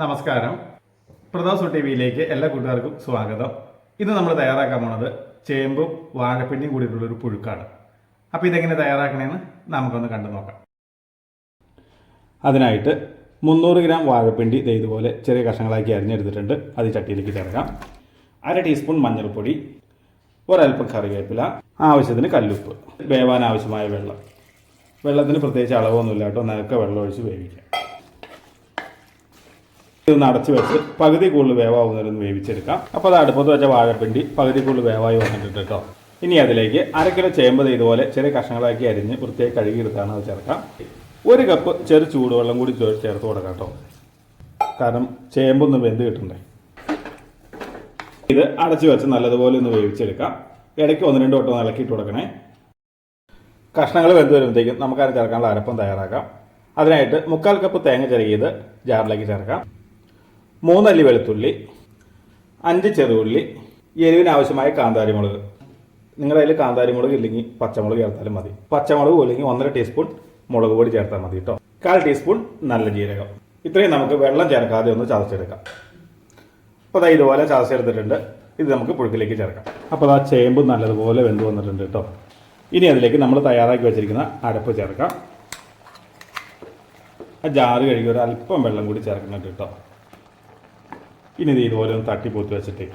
നമസ്കാരം. പ്രദോസ് ടി വിയിലേക്ക് എല്ലാ കൂട്ടുകാർക്കും സ്വാഗതം. ഇന്ന് നമ്മൾ തയ്യാറാക്കാൻ പോണത് ചേമ്പും വാഴപ്പിണ്ടിയും കൂടിയിട്ടുള്ള ഒരു പുഴുക്കാണ്. അപ്പോൾ ഇതെങ്ങനെ തയ്യാറാക്കണമെന്ന് നമുക്കൊന്ന് കണ്ടു നോക്കാം. അതിനായിട്ട് മുന്നൂറ് ഗ്രാം വാഴപ്പിണ്ടി ഇതുപോലെ ചെറിയ കഷ്ണങ്ങളാക്കി അരിഞ്ഞെടുത്തിട്ടുണ്ട്. അത് ചട്ടിയിലേക്ക് ചേർക്കാം. അര ടീസ്പൂൺ മഞ്ഞൾപ്പൊടി ഒരൽപ്പം കറിവേപ്പില ആവശ്യത്തിന് കല്ലുപ്പ് വേവാൻ ആവശ്യമായ വെള്ളം. വെള്ളത്തിന് പ്രത്യേകിച്ച് അളവൊന്നുമില്ല കേട്ടോ. നിരക്ക വെള്ളം ഒഴിച്ച് വേവിക്കാം. ഇതൊന്ന് വെച്ച് പകുതി കൂടുതൽ വേവാവുന്നതിലൊന്ന് വേവിച്ചെടുക്കാം. അപ്പോൾ അത് അടുപ്പത്ത് വെച്ച വാഴപ്പിണ്ടി പകുതി കൂടുതൽ വേവായി വന്നിട്ടുണ്ട് കേട്ടോ. ഇനി അതിലേക്ക് അര കിലോ ചേമ്പ് ദേ ഇതുപോലെ ചെറിയ കഷ്ണങ്ങളാക്കി അരിഞ്ഞ് വൃത്തിയായി കഴുകിയെടുത്താണ് അത് ചേർക്കാം. ഒരു കപ്പ് ചെറു ചൂടുവെള്ളം കൂടി ചേർത്ത് കൊടുക്കാം കേട്ടോ. കാരണം ചേമ്പൊന്ന് വെന്ത് കിട്ടണ്ടേ? ഇത് അടച്ചു വെച്ച് നല്ലതുപോലെ ഒന്ന് വേവിച്ചെടുക്കാം. ഇടയ്ക്ക് ഒന്ന് രണ്ട് വട്ടം ഇളക്കിയിട്ട് കൊടുക്കണേ. കഷ്ണങ്ങൾ വെന്ത് വരുമ്പോഴത്തേക്കും നമുക്കത് ചേർക്കാനുള്ള അരപ്പം തയ്യാറാക്കാം. അതിനായിട്ട് മുക്കാൽ കപ്പ് തേങ്ങ ചിരകിയത് ജാറിലേക്ക് ചേർക്കാം. മൂന്നല്ലി വെളുത്തുള്ളി അഞ്ച് ചെറുള്ളി എരിവിന് ആവശ്യമായ കാന്താരി മുളക് നിങ്ങളുടെ കയ്യിൽ കാന്താരി മുളക് ഇല്ലെങ്കിൽ പച്ചമുളക് ചേർത്താലും മതി. പച്ചമുളക് ഇല്ലെങ്കിൽ ഒന്നര ടീസ്പൂൺ മുളക് പൊടി ചേർത്താൽ മതി കേട്ടോ കാൽ ടീസ്പൂൺ നല്ല ജീരകം. ഇത്രയും നമുക്ക് വെള്ളം ചേർക്കാതെ ഒന്ന് ചതച്ചെടുക്കാം. അപ്പോൾ അതാ ഇതുപോലെ ചതച്ചെടുത്തിട്ടുണ്ട്. ഇത് നമുക്ക് പുഴുക്കിലേക്ക് ചേർക്കാം. അപ്പോൾ ആ ചേമ്പ് നല്ലതുപോലെ വെന്ത് വന്നിട്ടുണ്ട് കേട്ടോ ഇനി അതിലേക്ക് നമ്മൾ തയ്യാറാക്കി വെച്ചിരിക്കുന്ന അരപ്പ് ചേർക്കാം. ആ ജാറ് കഴുകി ഒരു അല്പം വെള്ളം കൂടി ചേർക്കുന്നുണ്ട് കേട്ടോ ഇനി ഇത് ഇതുപോലെ ഒന്ന് തട്ടിപ്പൊത്തി വെച്ചിട്ട്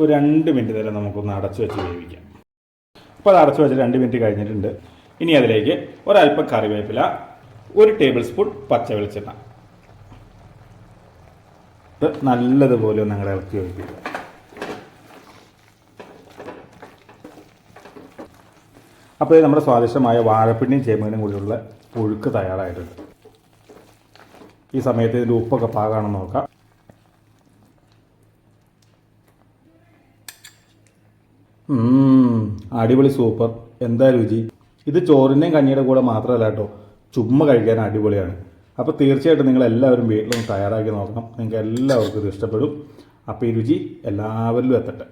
ഒരു രണ്ട് മിനിറ്റ് നേരം നമുക്കൊന്ന് അടച്ചു വെച്ച് വേവിക്കാം. അപ്പോൾ അത് അടച്ചു വെച്ച് രണ്ട് മിനിറ്റ് കഴിഞ്ഞിട്ടുണ്ട്. ഇനി അതിലേക്ക് ഒരല്പം കറിവേപ്പില ഒരു ടേബിൾ സ്പൂൺ പച്ച വെളിച്ചെണ്ണ നല്ലതുപോലെ ഒന്ന് ഞങ്ങൾ ഇളക്കി വെക്കുക അപ്പോൾ നമ്മുടെ സ്വാദിഷ്ടമായ വാഴപ്പിണ്ടിയും ചേമ്പീനും കൂടിയുള്ള പുഴുക്ക് തയ്യാറായിട്ടുണ്ട്. ഈ സമയത്ത് ഇതിന്റെ ഉപ്പൊക്കെ പാകാണെന്ന് നോക്കാം. അടിപൊളി സൂപ്പർ. എന്താ രുചി? ഇത് ചോറിന്റെയും കഞ്ഞിയുടെ കൂടെ മാത്രമല്ല കേട്ടോ ചുമ്മാ കഴിക്കാൻ അടിപൊളിയാണ്. അപ്പോൾ തീർച്ചയായിട്ടും നിങ്ങൾ എല്ലാവരും വീട്ടിലൊന്ന് തയ്യാറാക്കി നോക്കണം. നിങ്ങൾക്ക് എല്ലാവർക്കും ഇത് ഇഷ്ടപ്പെടും. അപ്പോൾ ഈ രുചി എല്ലാവരിലും എത്തട്ടെ.